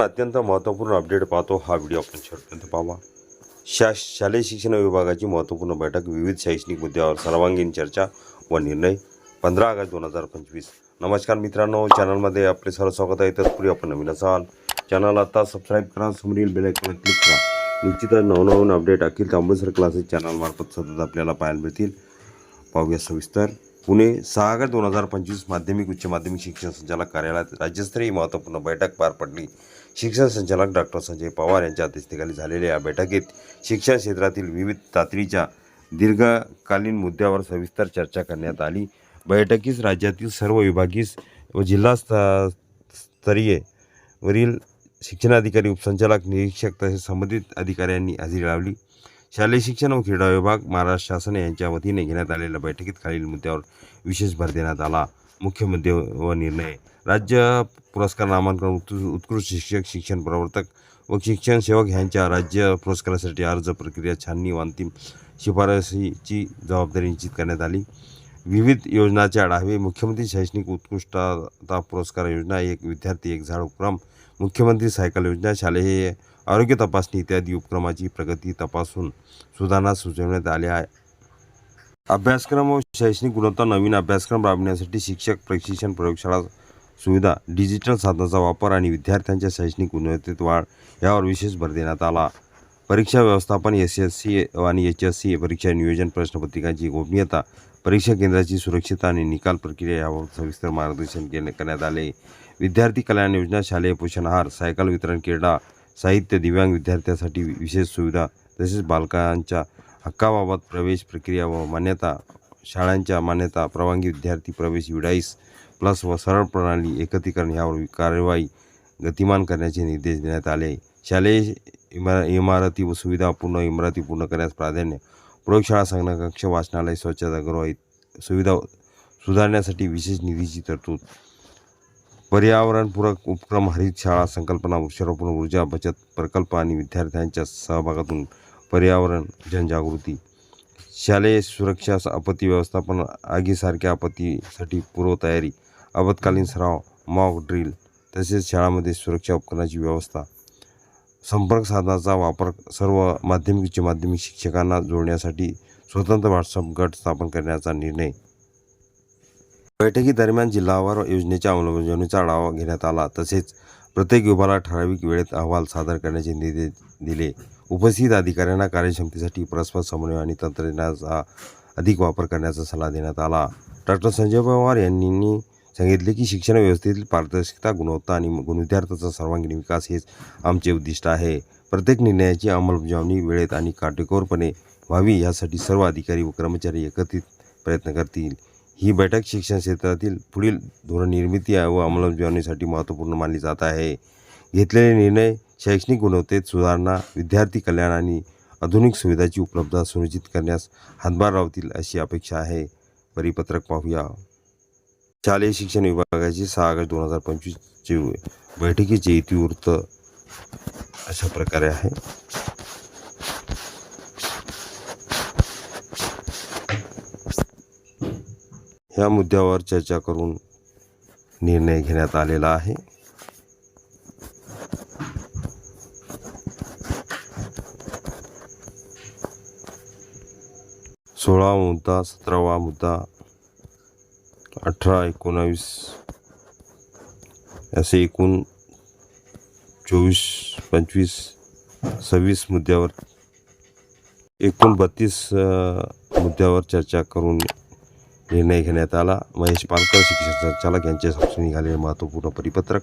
अत्यंत महत्त्वपूर्ण अपडेट पाहतो. हा व्हिडिओ आपण शेवटपर्यंत पाहावा. शा शालेय शिक्षण विभागाची महत्त्वपूर्ण बैठक विविध शैक्षणिक मुद्द्यावर सर्वांगीण चर्चा व निर्णय. पंधरा ऑगस्ट दोन हजार पंचवीस. नमस्कार मित्रांनो चॅनलमध्ये आपले सर्व स्वागत आहे. तत्पूर्वी आपण नवीन असाल चॅनल आता सबस्क्राईब करा समोरील बेलायकॉन क्लिक करा. निश्चितच नवनवीन अपडेट अखिल तांबूसर क्लासेस चॅनलमार्फत सतत आपल्याला पाहायला मिळतील. पाहूया सविस्तर. पुणे सहा ऑगस्ट दोन हजार पंचवीस माध्यमिक उच्च माध्यमिक शिक्षण संचालक कार्यालयात राज्यस्तरीय महत्त्वपूर्ण बैठक पार पडली. शिक्षण संचालक डॉक्टर संजय पवार यांच्या अध्यक्षतेखाली झालेल्या या बैठकीत शिक्षण क्षेत्रातील विविध तातडीच्या दीर्घकालीन मुद्द्यावर सविस्तर चर्चा करण्यात आली. बैठकीस राज्यातील सर्व विभागीय व जिल्हा स्तरीय वरील शिक्षणाधिकारी उपसंचालक निरीक्षक तसेच संबंधित अधिकाऱ्यांनी हजेरी लावली. शालेय शिक्षण व क्रीडा विभाग महाराष्ट्र शासन यांच्या वतीने घेण्यात आलेल्या बैठकीत खालील मुद्द्यावर विशेष भर देण्यात आला. मुख्य मुद्दे व निर्णय. राज्य पुरस्कार नामांकन उत्कृ- उत्कृष्ट शिक्षक शिक्षण प्रवर्तक व शिक्षण सेवक ह्यांच्या राज्य पुरस्कारासाठी अर्ज प्रक्रिया छाननी व अंतिम शिफारसीची जबाबदारी निश्चित करण्यात आली. विविध योजनाचे आढावे मुख्यमंत्री शैक्षणिक उत्कृष्टता पुरस्कार योजना एक विद्यार्थी एक झाड उपक्रम मुख्यमंत्री सायकल योजना शालेय आरोग्य तपासणी इत्यादी उपक्रमाची प्रगती तपासून सुधारणा सुचवण्यात आल्या. आहे अभ्यासक्रम व शैक्षणिक गुणवत्ता नवीन अभ्यासक्रम राबविण्यासाठी शिक्षक प्रशिक्षण प्रयोगशाळा सुविधा डिजिटल साधनाचा वापर आणि विद्यार्थ्यांच्या शैक्षणिक गुणवत्तेत वाढ यावर विशेष भर देण्यात आला. परीक्षा व्यवस्थापन एस एस सी आणि एच एस सी परीक्षा नियोजन प्रश्नपत्रिकांची गोपनीयता परीक्षा केंद्राची सुरक्षितता आणि निकाल प्रक्रिया यावर सविस्तर मार्गदर्शन केले करण्यात आले. विद्यार्थी कल्याण योजना शालेय पोषण आहार सायकल वितरण क्रीडा साहित्य दिव्यांग विद्यार्थ्यांसाठी विशेष सुविधा तसेच बालकांच्या हक्काबाबत प्रवेश प्रक्रिया व मान्यता शाळांच्या मान्यता परवानगी विद्यार्थी प्रवेश विडाईस प्लस व सरळ प्रणाली एकत्रीकरण यावर कार्यवाही गतिमान करण्याचे निर्देश देण्यात आले. शालेय इमार इमारती व सुविधा पूर्ण इमारती पूर्ण करण्यास प्राधान्य प्रयोगशाळा संगणकक्ष वाचनालय स्वच्छतागृह सुविधा सुधारण्यासाठी विशेष निधीची तरतूद. पर्यावरणपूरक उपक्रम हरित शाळा संकल्पना वृक्षारोपण ऊर्जा बचत प्रकल्प आणि विद्यार्थ्यांच्या सहभागातून पर्यावरण जनजागृती शालेय सुरक्षा आपत्ती व्यवस्थापन आगीसारख्या आपत्तीसाठी पूर्वतयारी आपत्कालीन सराव मॉक ड्रिल तसेच शाळामध्ये सुरक्षा उपकरणाची व्यवस्था संपर्क साधनाचा वापर सर्व माध्यमिक उच्च माध्यमिक शिक्षकांना जोडण्यासाठी स्वतंत्र व्हॉट्सअप गट स्थापन करण्याचा निर्णय. बैठकीदरम्यान जिल्हावार योजनेच्या अंमलबजावणीचा आढावा घेण्यात आला. तसेच प्रत्येक विभागाला ठराविक वेळेत अहवाल सादर करण्याचे निर्देश दिले. उपस्थित अधिकाऱ्यांना कार्यक्षमतेसाठी परस्पर समन्वय आणि तंत्रज्ञानाचा अधिक वापर करण्याचा सल्ला देण्यात आला. डॉक्टर संजय पवार यांनी सांगितले की शिक्षण व्यवस्थेतील पारदर्शकता गुणवत्ता आणि गुण विद्यार्थ्याचा सर्वांगीण विकास हेच आमचे उद्दिष्ट आहे. प्रत्येक निर्णयाची अंमलबजावणी वेळेत आणि काटेकोरपणे व्हावी यासाठी सर्व अधिकारी व कर्मचारी एकत्रित प्रयत्न करतील. ही बैठक शिक्षण क्षेत्रातील पुढील धोरण निर्मिती व अंमलबजावणीसाठी महत्त्वपूर्ण मानली जात आहे. घेतलेले निर्णय शैक्षणिक गुणवत्तेत सुधारणा विद्यार्थी कल्याण आणि आधुनिक सुविधाची उपलब्धता सुनिश्चित करण्यास हातभार लावतील अशी अपेक्षा आहे. परिपत्रक पाहूया. शालेय शिक्षण विभागाची सहा ऑगस्ट दोन हजार पंचवीसचे बैठकीचे इतिवृत्त अशा प्रकारे आहे. ह्या मुद्द्यावर चर्चा करून निर्णय घेण्यात आलेला आहे. सोळा मुद्दा सतरावा मुद्दा अठरा एकोणावीस असे एकूण चोवीस पंचवीस सव्वीस मुद्द्यावर एकूण बत्तीस मुद्द्यावर चर्चा करून निर्णय घेण्यात आला. महेश पालकर शिक्षण संचालक यांच्या साक्षी निघालेले महत्त्वपूर्ण परिपत्रक.